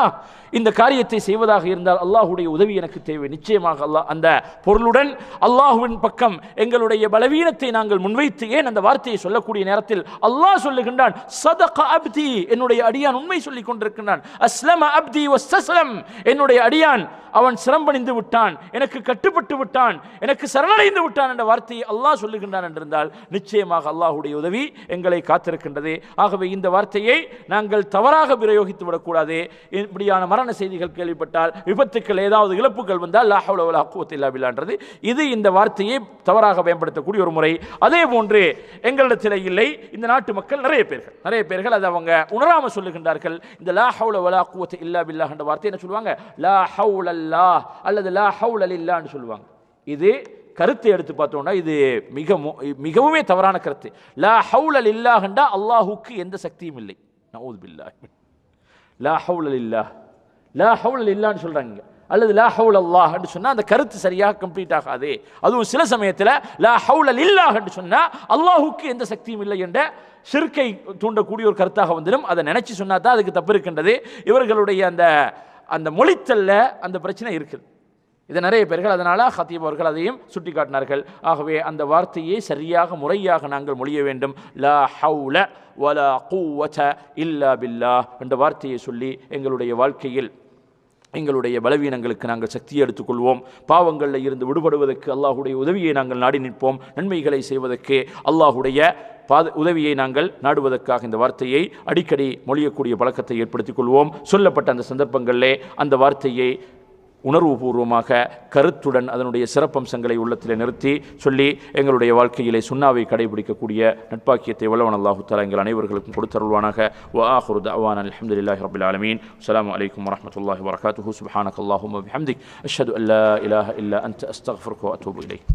இந்த காரியத்தை செய்வதாக இருந்தால் அல்லாஹுடைய உதவி எனக்கு தேவை. நிச்சயமாக அல்லாஹ் அந்த பொருளுடன் அல்லாஹுவின் பக்கம் எங்களுடைய பலவீனத்தை நாங்கள் முன்வைத்து ஏன் அந்த வார்த்தையை சொல்லக்கூடிய நேரத்தில் அல்லாஹ் சொல்லுகின்றான் சதக அப்தி என்னுடைய அடியான் உண்மை சொல்லிக் கொண்டிருக்கின்றான். அஸ்லம அப்தி வஸ்தஸ்லம் என்னுடைய அடியான் அவன் சிரம்பணிந்து விட்டான். எனக்கு கட்டுப்பட்டு விட்டான். எனக்கு சரணடைந்து விட்டான் என்ற வார்த்தையை அல்லாஹ் சொல்லுகின்றான் என்றிருந்தால் நிச்சயமாக அல்லாஹுடைய உதவி எங்களை காத்திருக்கின்றது. ஆகவே இந்த வார்த்தையை நாங்கள் தவறாக பிரயோகித்து விடக்கூடாது. இப்படியான மரண செய்திகள் கேள்விப்பட்டால் விபத்துக்கள் ஏதாவது இழப்புகள் வந்தால் லாஹவுலா வலா இல்லா பில்லான்றது. இது இந்த வார்த்தையை தவறாக பயன்படுத்தக்கூடிய ஒரு முறை. அதே போன்று எங்களிடத்தில் இல்லை. இந்த நாட்டு மக்கள் நிறைய பேர்கள் நிறைய பேர்கள் அதை அவங்க உணராம சொல்லுகின்றார்கள். இந்த லா ஹவுல வலா குவத்த இல்லா பில்லா என்ற வார்த்தை என்ன சொல்லுவாங்க? லா ஹவுல அல்லா அல்லது லா ஹவுல இல்லான்னு சொல்லுவாங்க. இது கருத்தை எடுத்து பார்த்தோம்னா இது மிக மிகவுமே தவறான கருத்து. லா ஹவுல லில்லாஹ்ண்டா அல்லாஹுக்கு எந்த சக்தியும் இல்லை. நவுது பில்லாஹ். லா ஹவுல் இல்லா லா ஹவுல் இல்லான்னு சொல்கிறாங்க அல்லது லா ஹவுல் அல்லாஹ் என்று அந்த கருத்து சரியாக கம்ப்ளீட் ஆகாது. அதுவும் சில சமயத்தில் லா ஹவுல் இல்லாஹ் என்று சொன்னால் அல்லாஹுக்கு எந்த சக்தியும் இல்லை என்ற சிறுக்கை தூண்டக்கூடிய ஒரு கருத்தாக வந்துடும். அதை நினச்சி சொன்னா தான் அதுக்கு தப்பு இருக்கின்றது. இவர்களுடைய அந்த அந்த மொழித்தல்ல அந்த பிரச்சனை இருக்குது. இது நிறைய பேர்கள் அதனால் ஹத்தீப் அவர்கள் அதையும் சுட்டி காட்டினார்கள் ஆகவே அந்த வார்த்தையை சரியாக முறையாக நாங்கள் மொழிய வேண்டும். லா ஹவுல வலா கூவத இல்லா பில்லா என்ற வார்த்தையை சொல்லி எங்களுடைய வாழ்க்கையில் எங்களுடைய பலவீனங்களுக்கு நாங்கள் சக்தியை எடுத்துக்கொள்வோம் பாவங்களில் இருந்து விடுபடுவதற்கு அல்லாஹுடைய உதவியை நாங்கள் நாடி நிற்போம். நன்மைகளை செய்வதற்கு அல்லாஹுடைய பாத உதவியை நாங்கள் நாடுவதற்காக இந்த வார்த்தையை அடிக்கடி மொழியக்கூடிய பழக்கத்தை ஏற்படுத்திக் கொள்வோம். சொல்லப்பட்ட அந்த சந்தர்ப்பங்களிலே அந்த வார்த்தையை உணர்வுபூர்வமாக கருத்துடன் அதனுடைய சிறப்பம்சங்களை உள்ளத்தில் நிறுத்தி சொல்லி எங்களுடைய வாழ்க்கையிலே சுண்ணாவை கடைபிடிக்கக்கூடிய நட்பாக்கியத்தை வல்லவன் அல்லாஹு தலா எங்கள் அனைவர்களுக்கும் கொடுத்தருள்வானாக. வஆஹிரு தஅவானா அல்ஹம்துலில்லாஹி ரபுல் ஆலமீன். அஸ்ஸலாமு வலைக்கம் வரஹ்மத்துல்லாஹி வபரகாத்துஹு. சுப்ஹானக அல்லாஹும்ம பிஹம்திக். அஷ்ஹது அன் லா இலாஹ இல்லா அன்த. அஸ்தக்ஃபிருக அத்தூபு இலைக்.